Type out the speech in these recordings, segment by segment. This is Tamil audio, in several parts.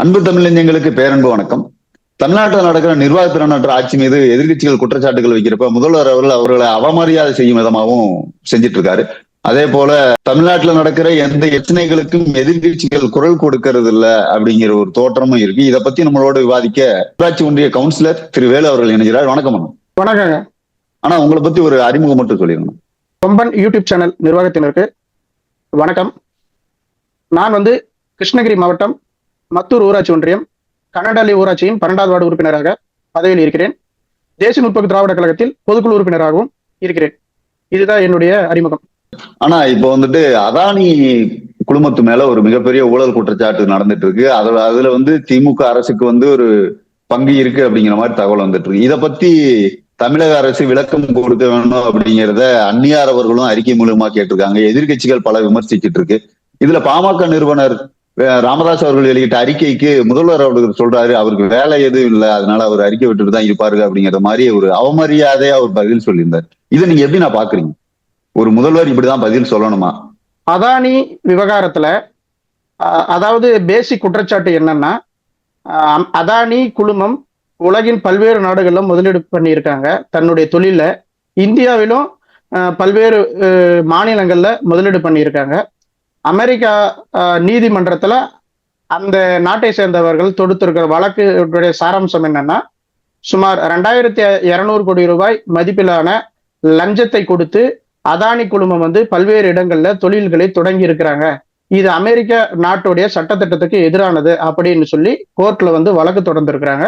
அன்பு தமிழஞ்சங்களுக்கு பேரன்பு வணக்கம். தமிழ்நாட்டில் நடக்கிற நிர்வாக திறனற்ற ஆட்சி மீது எதிர்க்கட்சிகள் குற்றச்சாட்டுகள் வைக்கிறப்ப முதல்வர் அவர்கள் அவர்களை அவமரியாதை செய்யும் விதமாகவும் செஞ்சிட்டு இருக்காரு அதே போல தமிழ்நாட்டில் நடக்கிற எந்த பிரச்சனைகளுக்கும் எதிர்க்கட்சிகள் குரல் கொடுக்கறது இல்ல அப்படிங்கிற ஒரு தோற்றமும் இருக்கு. இதை பத்தி நம்மளோட விவாதிக்க ஊராட்சி ஒன்றிய கவுன்சிலர் திரு வேலு அவர்கள் இணைகிறார். வணக்கம். வணக்கங்க. ஆனா உங்களை பத்தி ஒரு அறிமுகம் மட்டும் சொல்லிருங்க கொம்பன் யூடியூப் சேனல் நிர்வாகத்தினருக்கு வணக்கம். நான் வந்து கிருஷ்ணகிரி மாவட்டம் மத்தூர் ஊராட்சி ஒன்றியம் கனடாலி ஊராட்சியின் பன்னெண்டாவது வார்டு உறுப்பினராக பதவியில் இருக்கிறேன். தேசிய முற்போக்கு திராவிட கழகத்தில் பொதுக்குழு உறுப்பினராகவும் இருக்கிறேன். இதுதான் என்னுடைய அறிமுகம். ஆனா இப்போ வந்துட்டு அதானி குழுமத்து மேல ஒரு மிகப்பெரிய ஊழல் குற்றச்சாட்டு நடந்துட்டு இருக்கு அதுல அதுல வந்து திமுக அரசுக்கு வந்து ஒரு பங்கு இருக்கு அப்படிங்கிற மாதிரி தகவல் வந்துட்டு இருக்கு இத பத்தி தமிழக அரசு விளக்கம் கொடுக்க வேணும் அப்படிங்கிறத அந்நியார் அவர்களும் அறிக்கை மூலமா கேட்டிருக்காங்க. எதிர்க்கட்சிகள் பல விமர்சிக்கிட்டு இருக்கு. இதுல பாமக நிறுவனர் ராமதாஸ் அவர்கள் வெளியிட்ட அறிக்கைக்கு முதல்வர் அவர்கள் சொல்றாரு அவருக்கு வேலை எதுவும் இல்லை அதனால அவர் அறிக்கை விட்டுட்டு தான் இருப்பாரு அப்படிங்கிற மாதிரி ஒரு அவமரியாதையா அவர் பதில் சொல்லியிருந்தார். இதை நீங்க எப்படி நான் பாக்குறீங்க? ஒரு முதல்வர் இப்படிதான் பதில் சொல்லணுமா? அதானி விவகாரத்துல அதாவது பேசிக் குற்றச்சாட்டு என்னன்னா அதானி குழுமம் உலகின் பல்வேறு நாடுகளிலும் முதலீடு பண்ணியிருக்காங்க. தன்னுடைய தொழில இந்தியாவிலும் பல்வேறு மாநிலங்கள்ல முதலீடு பண்ணியிருக்காங்க. அமெரிக்கா நீதிமன்றத்தில் நீதிமன்றத்துல அந்த நாட்டை சேர்ந்தவர்கள் தொடுத்திருக்கிற வழக்குடைய சாராம்சம் என்னன்னா சுமார் ரெண்டாயிரத்தி இருநூறு கோடி ரூபாய் மதிப்பிலான லஞ்சத்தை கொடுத்து அதானி குழுமம் வந்து பல்வேறு இடங்கள்ல தொழில்களை தொடங்கி இருக்கிறாங்க. இது அமெரிக்க நாட்டுடைய சட்டத்திட்டத்துக்கு எதிரானது அப்படின்னு சொல்லி கோர்ட்ல வந்து வழக்கு தொடர்ந்துருக்கிறாங்க.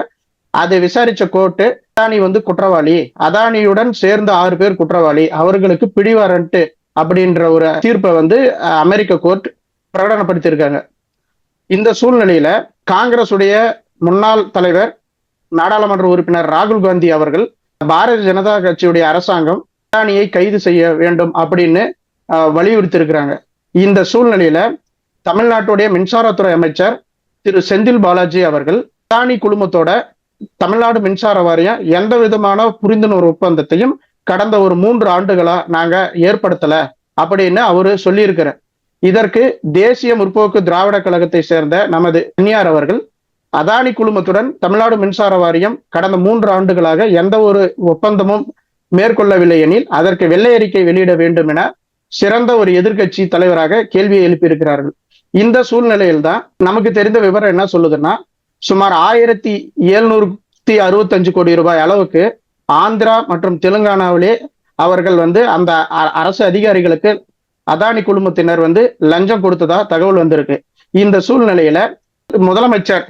அதை விசாரிச்ச கோர்ட்டு அதானி வந்து குற்றவாளி அதானியுடன் சேர்ந்த ஆறு பேர் குற்றவாளி அவர்களுக்கு பிடிவாரன்ட்டு அப்படின்ற ஒரு தீர்ப்பை வந்து அமெரிக்க கோர்ட் பிரகடனப்படுத்தியிருக்காங்க. இந்த சூழ்நிலையில காங்கிரஸ் உடைய முன்னாள் தலைவர் நாடாளுமன்ற உறுப்பினர் ராகுல் காந்தி அவர்கள் பாரதிய ஜனதா கட்சியுடைய அரசாங்கம் அதானியை கைது செய்ய வேண்டும் அப்படின்னு வலியுறுத்தியிருக்கிறாங்க. இந்த சூழ்நிலையில தமிழ்நாட்டுடைய மின்சாரத்துறை அமைச்சர் திரு செந்தில் பாலாஜி அவர்கள் அதானி குழுமத்தோட தமிழ்நாடு மின்சார வாரியம் எந்த விதமான புரிந்துணர்வு ஒப்பந்தத்தையும் கடந்த ஒரு மூன்று ஆண்டுகளா நாங்க ஏற்படுத்தல அப்படின்னு அவரு சொல்லியிருக்கிறார். இதற்கு தேசிய முற்போக்கு திராவிட கழகத்தை சேர்ந்த நமது அந்நியார் அவர்கள் அதானி குழுமத்துடன் தமிழ்நாடு மின்சார வாரியம் கடந்த மூன்று ஆண்டுகளாக எந்த ஒரு ஒப்பந்தமும் மேற்கொள்ளவில்லை எனில் அதற்கு வெள்ளை அறிக்கை வெளியிட வேண்டும் என சிறந்த ஒரு எதிர்க்கட்சி தலைவராக கேள்வியை எழுப்பியிருக்கிறார்கள். இந்த சூழ்நிலையில்தான் நமக்கு தெரிந்த விவரம் என்ன சொல்லுதுன்னா சுமார் ஆயிரத்தி எழுநூத்தி அறுபத்தஞ்சு கோடி ரூபாய் அளவுக்கு ஆந்திரா மற்றும் தெலுங்கானாவிலே அவர்கள் வந்து அந்த அரசு அதிகாரிகளுக்கு அதானி குழுமத்தினர் வந்து லஞ்சம் கொடுத்ததா தகவல் வந்திருக்கு. இந்த சூழ்நிலையில முதலமைச்சர்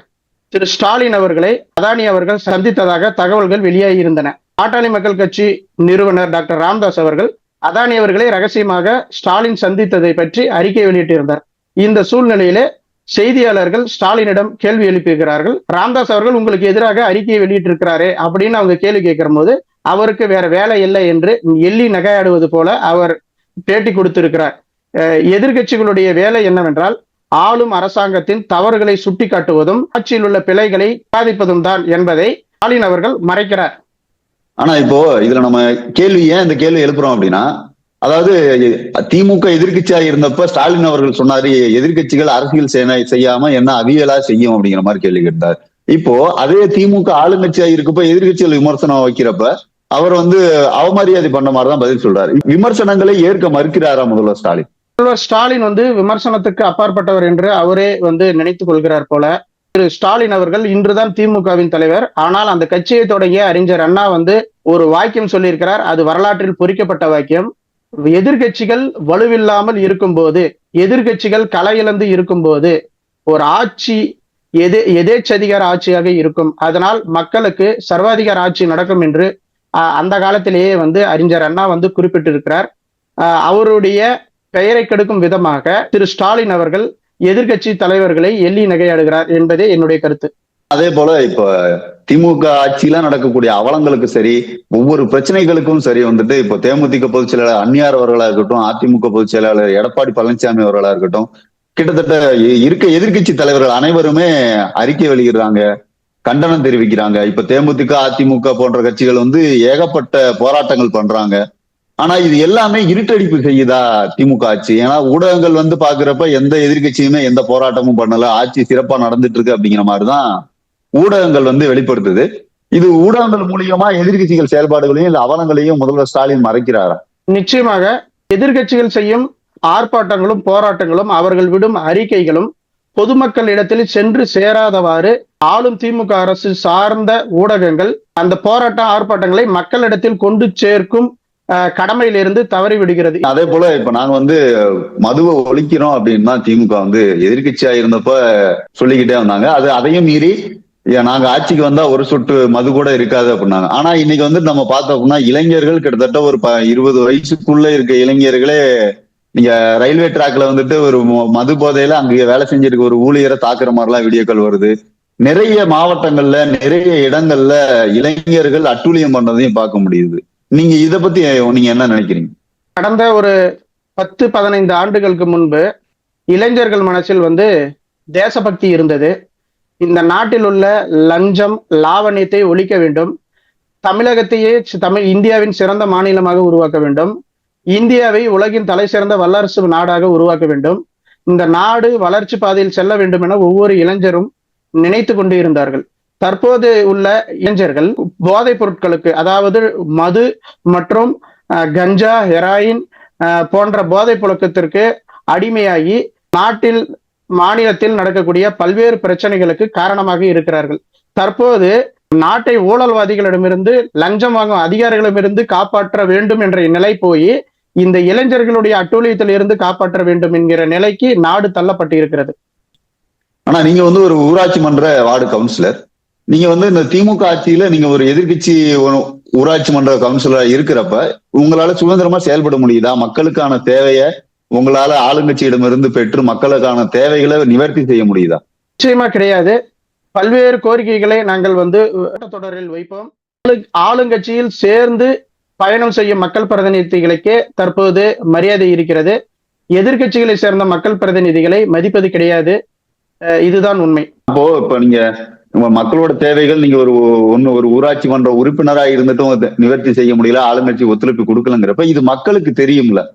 திரு ஸ்டாலின் அவர்களை அதானி அவர்கள் சந்தித்ததாக தகவல்கள் வெளியாகி இருந்தன. பாட்டாளி மக்கள் கட்சி நிறுவனர் டாக்டர் ராம்தாஸ் அவர்கள் அதானி அவர்களை ரகசியமாக ஸ்டாலின் சந்தித்ததை பற்றி அறிக்கை வெளியிட்டிருந்தார். இந்த சூழ்நிலையிலே செய்தியாளர்கள் ஸ்டாலினிடம் கேள்வி எழுப்பியிருக்கிறார்கள். ராம்தாஸ் அவர்கள் உங்களுக்கு எதிராக அறிக்கையை வெளியிட்டிருக்கிறாரே அப்படின்னு அவங்க கேள்வி கேட்கிற போது அவருக்கு வேற வேலை இல்லை என்று எள்ளி நகையாடுவது போல அவர் பேட்டி கொடுத்திருக்கிறார். அஹ் எதிர்க்கட்சிகளுடைய வேலை என்னவென்றால் ஆளும் அரசாங்கத்தின் தவறுகளை சுட்டி காட்டுவதும் ஆட்சியில் உள்ள பிழைகளை பாதிப்பதும் தான் என்பதை ஸ்டாலின் அவர்கள் மறைக்கிறார். ஆனா இப்போ இதுல நம்ம கேள்வி ஏன் இந்த கேள்வி எழுப்புறோம் அப்படின்னா அதாவது திமுக எதிர்கட்சியா இருந்தப்ப ஸ்டாலின் அவர்கள் சொன்னாரு எதிர்க்கட்சிகள் அரசியல் சேனை செய்யாம என்ன அவியலா செய்யும் அப்படிங்கிற மாதிரி கேள்வி கேட்டார். இப்போ அதே திமுக ஆளுங்கட்சியா இருக்கப்ப எதிர்க்கட்சிகள் விமர்சனம் வைக்கிறப்ப அவர் வந்து அவமரியாதை பண்ண மாதிரி தான் பதில் சொல்றாரு. விமர்சனங்களை ஏற்க மறுக்கிறாரா முதல்வர் ஸ்டாலின்? முதல்வர் ஸ்டாலின் வந்து விமர்சனத்துக்கு அப்பாற்பட்டவர் என்று அவரே வந்து நினைத்துக் கொள்கிறார் போல. திரு ஸ்டாலின் அவர்கள் இன்றுதான் திமுகவின் தலைவர். ஆனால் அந்த கட்சியை தொடங்கிய அறிஞர் அண்ணா வந்து ஒரு வாக்கியம் சொல்லியிருக்கிறார். அது வரலாற்றில் பொறிக்கப்பட்ட வாக்கியம். எதிர்கட்சிகள் வலுவில்லாமல் இருக்கும்போது எதிர்க்கட்சிகள் களை இழந்து இருக்கும்போது ஒரு ஆட்சி எதே எதேச்சதிகார ஆட்சியாக இருக்கும். அதனால் மக்களுக்கு சர்வாதிகார ஆட்சி நடக்கும் என்று அஹ், அந்த காலத்திலேயே வந்து அறிஞர் அண்ணா வந்து குறிப்பிட்டிருக்கிறார். அவருடைய பெயரை கெடுக்கும் விதமாக திரு ஸ்டாலின் அவர்கள் எதிர்கட்சி தலைவர்களை எள்ளி நகையாடுகிறார் என்பதே என்னுடைய கருத்து. அதே போல இப்போ திமுக ஆட்சியில நடக்கக்கூடிய அவலங்களுக்கு சரி ஒவ்வொரு பிரச்சனைகளுக்கும் சரி வந்துட்டு இப்போ தேமுதிக பொதுச் செயலாளர் அந்நியார் அவர்களா இருக்கட்டும் அதிமுக பொதுச் செயலாளர் எடப்பாடி பழனிசாமி அவர்களா இருக்கட்டும் கிட்டத்தட்ட இருக்க எதிர்க்கட்சி தலைவர்கள் அனைவருமே அறிக்கை வெளியிடுறாங்க கண்டனம் தெரிவிக்கிறாங்க. இப்ப தேமுதிக அதிமுக போன்ற கட்சிகள் வந்து ஏகப்பட்ட போராட்டங்கள் பண்றாங்க. ஆனா இது எல்லாமே இருட்டடிப்பு செய்யுதா திமுக ஆட்சி? ஏன்னா ஊடகங்கள் வந்து பாக்குறப்ப எந்த எதிர்க்கட்சியுமே எந்த போராட்டமும் பண்ணல. ஆட்சி சிறப்பா நடந்துட்டு இருக்கு அப்படிங்கிற மாதிரிதான் ஊடகங்கள் வந்து வெளிப்படுத்துது. இது ஊடகங்கள் மூலியமா எதிர்க்கட்சிகள் செயல்பாடுகளையும் இல்ல அவலங்களையும் முதல்வர் ஸ்டாலின் மறைக்கிறாரா? நிச்சயமாக எதிர்க்கட்சிகள் செய்யும் ஆர்ப்பாட்டங்களும் போராட்டங்களும் அவர்கள் விடும் அறிக்கைகளும் பொதுமக்கள் இடத்தில் சென்று சேராதவாறு ஆளும் திமுக அரசு சார்ந்த ஊடகங்கள் அந்த போராட்ட ஆர்ப்பாட்டங்களை மக்களிடத்தில் கொண்டு சேர்க்கும் கடமையிலிருந்து தவறி விடுகிறது அதே போல இப்ப நாங்க வந்து மதுவை ஒழிக்கிறோம் அப்படின்னு தான் திமுக வந்து எதிர்க்கட்சியா இருந்தப்ப சொல்லிக்கிட்டே வந்தாங்க. அது அதையும் மீறி நாங்க ஆட்சிக்கு வந்தா ஒரு சொட்டு மது கூட இருக்காது அப்படின்னாங்க. ஆனா இன்னைக்கு வந்து நம்ம பார்த்தோம் அப்படின்னா இளைஞர்கள் கிட்டத்தட்ட ஒரு ப- இருபது வயசுக்குள்ள இருக்க இளைஞர்களே நீங்க ரயில்வே டிராக்ல வந்துட்டு ஒரு மது போதையில அங்க வேலை செஞ்சிருக்க ஒரு ஊழியரை தாக்குற மாதிரிலாம் வீடியோக்கள் வருது. நிறைய மாவட்டங்கள்ல நிறைய இடங்கள்ல இளைஞர்கள் அட்டூழியம் பண்றதையும் பார்க்க முடியுது. நீங்க இத பத்தி நீங்க என்ன நினைக்கிறீங்க? கடந்த ஒரு பத்து பதினைந்து ஆண்டுகளுக்கு முன்பு இளைஞர்கள் மனசில் வந்து தேசபக்தி இருந்தது. இந்த நாட்டில் உள்ள லஞ்சம் லாவண்யத்தை ஒழிக்க வேண்டும். தமிழகத்தையே தமிழ் இந்தியாவின் சிறந்த மாநிலமாக உருவாக்க வேண்டும். இந்தியாவை உலகின் தலை சிறந்த வல்லரசு நாடாக உருவாக்க வேண்டும். இந்த நாடு வளர்ச்சி பாதையில் செல்ல வேண்டும் என ஒவ்வொரு இளைஞரும் நினைத்து கொண்டு இருந்தார்கள். தற்போது உள்ள இளைஞர்கள் போதைப் பொருட்களுக்கு அதாவது மது மற்றும் கஞ்சா ஹெராயின் போன்ற போதைப் புழக்கத்திற்கு அடிமையாகி நாட்டில் மாநிலத்தில் நடக்கக்கூடிய பல்வேறு பிரச்சனைகளுக்கு காரணமாக இருக்கிறார்கள். தற்போது நாட்டை ஊழல்வாதிகளிடமிருந்து லஞ்சம் வாங்கும் அதிகாரிகளிடமிருந்து காப்பாற்ற வேண்டும் என்ற நிலை போய் இந்த இளைஞர்களுடைய அட்டூழியத்தில் இருந்து காப்பாற்ற வேண்டும் என்கிற நிலைக்கு நாடு தள்ளப்பட்டு இருக்கிறது ஆனா நீங்க வந்து ஒரு ஊராட்சி மன்ற வார்டு கவுன்சிலர். நீங்க வந்து இந்த திமுக ஆட்சியில நீங்க ஒரு எதிர்க்கட்சி ஊராட்சி மன்ற கவுன்சிலர் இருக்கிறப்ப உங்களால சுதந்திரமா செயல்பட முடியுதா? மக்களுக்கான தேவையை உங்களால ஆளுங்கட்சியிடமிருந்து பெற்று மக்களுக்கான தேவைகளை நிவர்த்தி செய்ய முடியுதா? நிச்சயமா கிடையாது. பல்வேறு கோரிக்கைகளை நாங்கள் வந்து தொடரில் வைப்போம். ஆளு- ஆளுங்கட்சியில் சேர்ந்து பயணம் செய்யும் மக்கள் பிரதிநிதிகளுக்கே தற்போது மரியாதை இருக்கிறது. எதிர்க்கட்சிகளை சேர்ந்த மக்கள் பிரதிநிதிகளை மதிப்பது கிடையாது. இதுதான் உண்மை. அப்போ இப்ப நீங்க மக்களோட தேவைகள் நீங்க ஒரு ஒண்ணு ஒரு ஊராட்சி மன்ற உறுப்பினரா இருந்துட்டும் நிவர்த்தி செய்ய முடியல ஆளுங்கட்சி ஒத்துழைப்பு கொடுக்கலங்கிறப்ப இது மக்களுக்கு தெரியும்ல.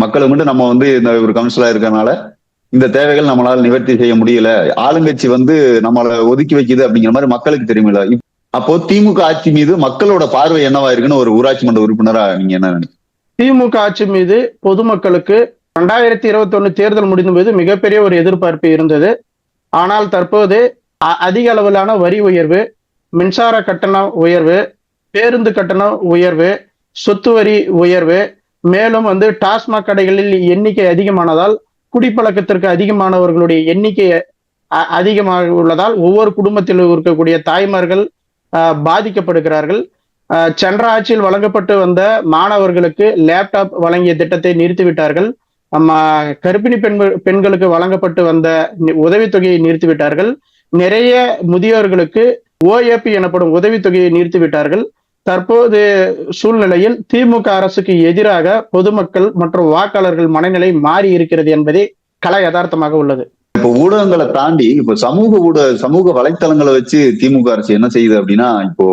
மக்களை மட்டும் நம்ம வந்து இந்த ஒரு கவுன்சிலா இருக்கறனால இந்த தேவைகள் நம்மளால நிவர்த்தி செய்ய முடியல. ஆளுங்கட்சி வந்து நம்மளை ஒதுக்கி வைக்குது அப்படிங்கிற மாதிரி மக்களுக்கு தெரியுமில்ல. அப்போ திமுக ஆட்சி மீது மக்களோட பார்வை என்னவா இருக்குன்னு ஒரு ஊராட்சி மன்ற உறுப்பினரா நீங்க என்ன நினைக்கிறீங்க? திமுக ஆட்சி மீது பொதுமக்களுக்கு ரெண்டாயிரத்தி இருபத்தி ஒண்ணு தேர்தல் முடிந்த போது மிகப்பெரிய ஒரு எதிர்பார்ப்பு இருந்தது. ஆனால் தற்போது அ- அதிக அளவிலான வரி உயர்வு மின்சார கட்டண உயர்வு பேருந்து கட்டண உயர்வு சொத்து வரி உயர்வு மேலும் வந்து டாஸ்மாக் கடைகளில் எண்ணிக்கை அதிகமானதால் குடிப்பழக்கத்திற்கு அதிகமானவர்களுடைய எண்ணிக்கை அ- அதிகமாக உள்ளதால் ஒவ்வொரு குடும்பத்திலும் இருக்கக்கூடிய தாய்மார்கள் பாதிக்கப்படுகிறார்கள். சென்ற ஆட்சியில் வழங்கப்பட்டு வந்த மாணவர்களுக்கு லேப்டாப் வழங்கிய திட்டத்தை நிறுத்திவிட்டார்கள். கர்ப்பிணி பெண் பெண்களுக்கு வழங்கப்பட்டு வந்த உதவித்தொகையை நிறுத்திவிட்டார்கள். நிறைய முதியோர்களுக்கு ஓஏபி எனப்படும் உதவித்தொகையை நிறுத்திவிட்டார்கள். தற்போது சூழ்நிலையில் திமுக அரசுக்கு எதிராக பொதுமக்கள் மற்றும் வாக்காளர்கள் மனநிலை மாறி இருக்கிறது என்பதே கலை யதார்த்தமாக உள்ளது. இப்ப ஊடகங்களை தாண்டி இப்போ சமூக ஊடக சமூக வலைத்தளங்களை வச்சு திமுக அரசு என்ன செய்யுது அப்படின்னா இப்போ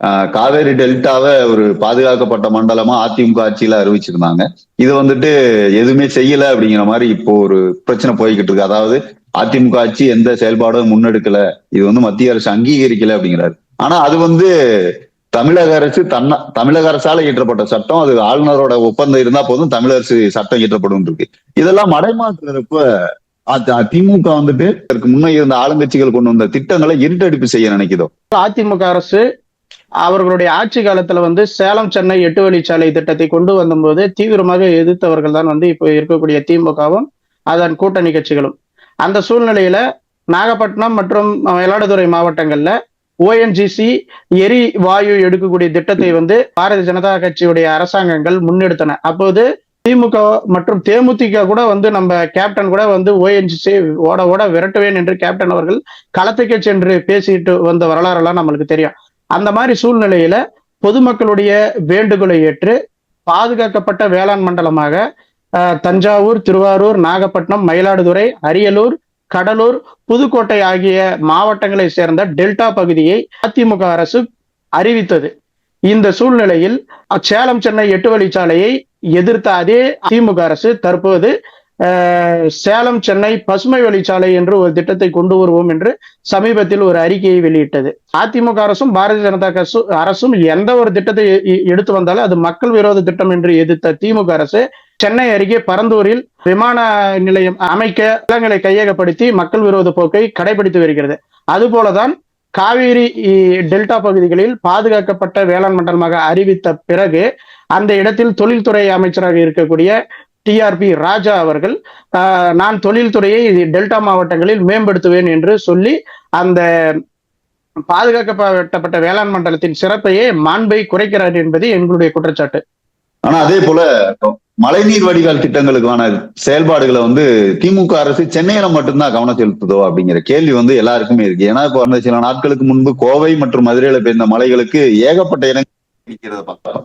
ஆஹ், காவேரி டெல்டாவை ஒரு பாதுகாக்கப்பட்ட மண்டலமா அதிமுக ஆட்சியில அறிவிச்சிருந்தாங்க. இது வந்துட்டு எதுவுமே செய்யல அப்படிங்கிற மாதிரி இப்போ ஒரு பிரச்சனை போய்கிட்டு இருக்கு. அதாவது அதிமுக ஆட்சி எந்த செயல்பாடும் முன்னெடுக்கல. இது வந்து மத்திய அரசு அங்கீகரிக்கல அப்படிங்கிறாரு. ஆனா அது வந்து தமிழக அரசு தன்ன தமிழக அரசால இயற்றப்பட்ட சட்டம் அது ஆளுநரோட ஒப்பந்தம் இருந்தா போதும் தமிழக அரசு சட்டம் இயற்றப்படும் இருக்கு. இதெல்லாம் மடைமாற்றுறப்ப அ- திமுக வந்துட்டு இதற்கு முன்னே இருந்த ஆளுங்கட்சிகள் கொண்டு வந்த திட்டங்களை இருட்டடிப்பு செய்ய நினைக்குதோ? அதிமுக அரசு அவர்களுடைய ஆட்சி காலத்துல வந்து சேலம் சென்னை எட்டு வழிச்சாலை திட்டத்தை கொண்டு வந்தபோது தீவிரமாக எதிர்த்தவர்கள் தான் வந்து இப்போ இருக்கக்கூடிய திமுகவும் அதன் கூட்டணி கட்சிகளும். அந்த சூழ்நிலையில நாகப்பட்டினம் மற்றும் மயிலாடுதுறை மாவட்டங்கள்ல ஓஎன்ஜிசி எரிவாயு எடுக்கக்கூடிய திட்டத்தை வந்து பாரதிய ஜனதா கட்சியுடைய அரசாங்கங்கள் முன்னெடுத்தன. அப்போது திமுக மற்றும் தேமுதிக கூட வந்து நம்ம கேப்டன் கூட வந்து ஓஎன்ஜிசி ஓட ஓட விரட்டுவேன் என்று கேப்டன் அவர்கள் களத்துக்கே சென்று பேசிட்டு வந்த வரலாறெல்லாம் நம்மளுக்கு தெரியும். அந்த மாதிரி சூழ்நிலையில பொதுமக்களுடைய வேண்டுகோளை ஏற்று பாதுகாக்கப்பட்ட வேளாண் மண்டலமாக தஞ்சாவூர் திருவாரூர் நாகப்பட்டினம் மயிலாடுதுறை அரியலூர் கடலூர் புதுக்கோட்டை ஆகிய மாவட்டங்களை சேர்ந்த டெல்டா பகுதியை அதிமுக அரசு அறிவித்தது. இந்த சூழ்நிலையில் சேலம் சென்னை எட்டு வழிச்சாலையை எதிர்த்த அதே திமுக அரசு தற்போது சேலம் சென்னை பசுமை வழிச்சாலை என்று ஒரு திட்டத்தை கொண்டு வருவோம் என்று சமீபத்தில் ஒரு அறிக்கையை வெளியிட்டது. அதிமுக அரசும் பாரதிய ஜனதா கசு- அரசும் எந்த ஒரு திட்டத்தை எடுத்து வந்தாலும் அது மக்கள் விரோத திட்டம் என்று எதிர்த்த திமுக அரசு சென்னை அருகே பரந்தூரில் விமான நிலையம் அமைக்க நிலங்களை கையகப்படுத்தி மக்கள் விரோத போக்கை கடைபிடித்து வருகிறது. அதுபோலதான் காவேரி டெல்டா பகுதிகளில் பாதுகாக்கப்பட்ட வேளாண் மண்டலமாக அறிவித்த பிறகு அந்த இடத்தில் தொழில்துறை அமைச்சராக இருக்கக்கூடிய டிஆர்பி ராஜா அவர்கள் ஆஹ், நான் தொழில்துறையை டெல்டா மாவட்டங்களில் மேம்படுத்துவேன் என்று சொல்லி அந்த பாதுகாக்கப்பட்ட வேளாண் மண்டலத்தின் சிறப்பையே மாண்பை குறைக்கிறார் என்பது எங்களுடைய குற்றச்சாட்டு. ஆனா அதே போல மழைநீர் வடிகால் திட்டங்களுக்கான செயல்பாடுகளை வந்து திமுக அரசு சென்னையில மட்டும்தான் கவனம் செலுத்துதோ அப்படிங்கிற கேள்வி வந்து எல்லாருக்குமே இருக்கு. ஏன்னா இப்போ வந்து சில நாட்களுக்கு முன்பு கோவை மற்றும் மதுரையில பெய்த மலைகளுக்கு ஏகப்பட்ட இடங்கள் பார்த்தோம்.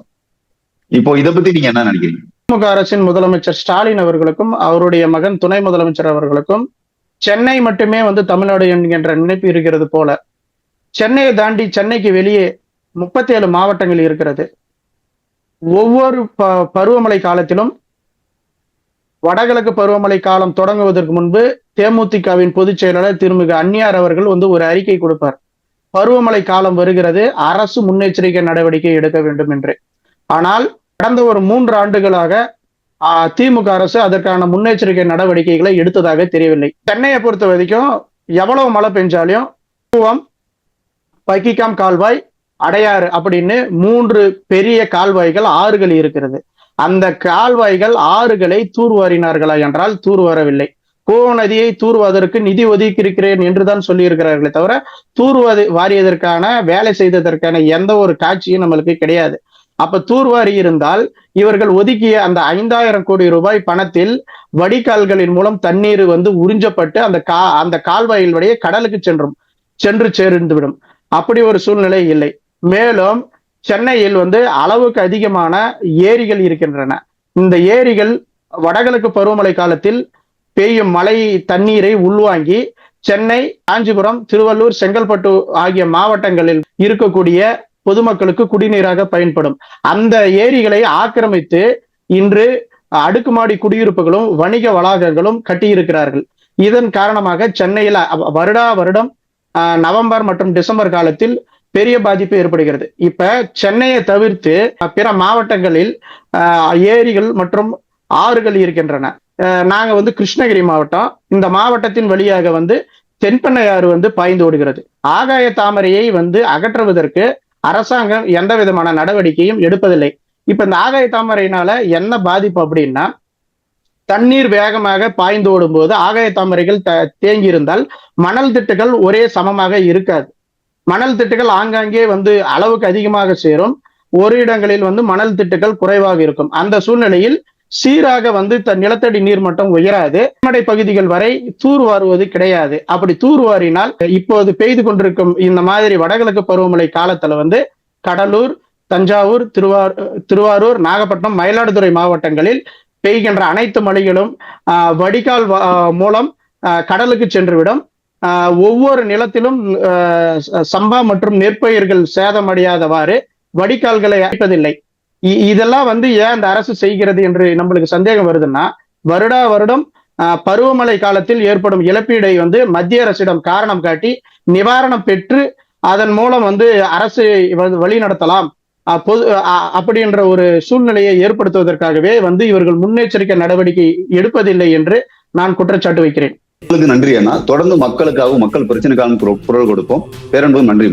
இப்போ இதை பத்தி நீங்க என்ன நினைக்கிறீங்க? திமுக அரசின் முதலமைச்சர் ஸ்டாலின் அவர்களுக்கும் அவருடைய மகன் துணை முதலமைச்சர் அவர்களுக்கும் சென்னை மட்டுமே வந்து தமிழ்நாடு என்கின்ற நினைப்பு இருக்கிறது போல. சென்னையை தாண்டி சென்னைக்கு வெளியே முப்பத்தேழு மாவட்டங்கள் இருக்கிறது. ஒவ்வொரு ப பருவமழை காலத்திலும் வடகிழக்கு பருவமழை காலம் தொடங்குவதற்கு முன்பு தேமுதிகவின் பொதுச் செயலாளர் திருமிகு அந்நியார் அவர்கள் வந்து ஒரு அறிக்கை கொடுப்பார். பருவமழை காலம் வருகிறது அரசு முன்னெச்சரிக்கை நடவடிக்கை எடுக்க வேண்டும் என்று. ஆனால் கடந்த ஒரு மூன்று ஆண்டுகளாக திமுக அரசு அதற்கான முன்னெச்சரிக்கை நடவடிக்கைகளை எடுத்ததாக தெரியவில்லை. சென்னையை பொறுத்த வரைக்கும் எவ்வளவு மழை பெஞ்சாலும் பூவம் பக்கிகாம் கால்வாய் அடையாறு அப்படின்னு மூன்று பெரிய கால்வாய்கள் ஆறுகள் இருக்கிறது. அந்த கால்வாய்கள் ஆறுகளை தூர்வாரினார்களா என்றால் தூர்வாரவில்லை. கோவ நதியை தூர்வதற்கு நிதி ஒதுக்கி இருக்கிறேன் என்றுதான் சொல்லியிருக்கிறார்களே தவிர தூர்வது வாரியதற்கான வேலை செய்ததற்கான எந்த ஒரு காட்சியும் நம்மளுக்கு கிடையாது. அப்ப தூர்வாரி இருந்தால் இவர்கள் ஒதுக்கிய அந்த ஐந்தாயிரம் கோடி ரூபாய் பணத்தில் வடிகால்களின் மூலம் தண்ணீர் வந்து உறிஞ்சப்பட்டு அந்த கா அந்த கால்வாயில் வழியே கடலுக்கு சென்றும் சென்று சேர்ந்துவிடும். அப்படி ஒரு சூழ்நிலை இல்லை. மேலும் சென்னையில் வந்து அளவுக்கு அதிகமான ஏரிகள் இருக்கின்றன. இந்த ஏரிகள் வடகிழக்கு பருவமழை காலத்தில் பெய்யும் மழை தண்ணீரை உள்வாங்கி சென்னை காஞ்சிபுரம் திருவள்ளூர் செங்கல்பட்டு ஆகிய மாவட்டங்களில் இருக்கக்கூடிய பொதுமக்களுக்கு குடிநீராக பயன்படும். அந்த ஏரிகளை ஆக்கிரமித்து இன்று அடுக்குமாடி குடியிருப்புகளும் வணிக வளாகங்களும் கட்டியிருக்கிறார்கள். இதன் காரணமாக சென்னையில் வருடா வருடம் நவம்பர் மற்றும் டிசம்பர் காலத்தில் பெரிய பாதிப்பு ஏற்படுகிறது. இப்ப சென்னையை தவிர்த்து பிற மாவட்டங்களில் ஆஹ், ஏரிகள் மற்றும் ஆறுகள் இருக்கின்றன. நாங்க வந்து கிருஷ்ணகிரி மாவட்டம். இந்த மாவட்டத்தின் வழியாக வந்து தென்பெண்ணையாறு வந்து பாய்ந்து ஓடுகிறது. ஆகாய தாமரையை வந்து அகற்றுவதற்கு அரசாங்கம் எந்த விதமான நடவடிக்கையும் எடுப்பதில்லை. இப்ப இந்த ஆகாய தாமரையினால என்ன பாதிப்பு அப்படின்னா தண்ணீர் வேகமாக பாய்ந்து ஓடும் போது ஆகாய தாமரைகள் த- தேங்கி இருந்தால் மணல் திட்டுகள் ஒரே சமமாக இருக்காது. மணல் திட்டுகள் ஆங்காங்கே வந்து அளவுக்கு அதிகமாக சேரும். ஒரு இடங்களில் வந்து மணல் திட்டுகள் குறைவாக இருக்கும். அந்த சூழ்நிலையில் சீராக வந்து த- நிலத்தடி நீர் மட்டம் உயராது. மடை பகுதிகள் வரை தூர்வாருவது கிடையாது. அப்படி தூர்வாரினால் இப்போது பெய்து கொண்டிருக்கும் இந்த மாதிரி வடகிழக்கு பருவமழை காலத்துல வந்து கடலூர் தஞ்சாவூர் திருவாரூர் திருவாரூர் நாகப்பட்டினம் மயிலாடுதுறை மாவட்டங்களில் பெய்கின்ற அனைத்து மழைகளும் ஆஹ், வடிகால் மூலம் ஆஹ், கடலுக்கு சென்றுவிடும். ஒவ்வொரு நிலத்திலும் சம்பா மற்றும் நெற்பயிர்கள் சேதமடையாதவாறு வடிகால்களை அழைப்பதில்லை. இ- இதெல்லாம் வந்து ஏன் இந்த அரசு செய்கிறது என்று நம்மளுக்கு சந்தேகம் வருதுன்னா வருடா வருடம் பருவமழை காலத்தில் ஏற்படும் இழப்பீடை வந்து மத்திய அரசிடம் காரணம் காட்டி நிவாரணம் பெற்று அதன் மூலம் வந்து அரசு வழி நடத்தலாம். பொது அப்படின்ற ஒரு சூழ்நிலையை ஏற்படுத்துவதற்காகவே வந்து இவர்கள் முன்னெச்சரிக்கை நடவடிக்கை எடுப்பதில்லை என்று நான் குற்றச்சாட்டு வைக்கிறேன். நன்றி அண்ணா. தொடர்ந்து மக்களுக்காகவும் மக்கள் பிரச்சனைக்காகவும் குரல் கொடுப்போம். பேரன்பு நன்றி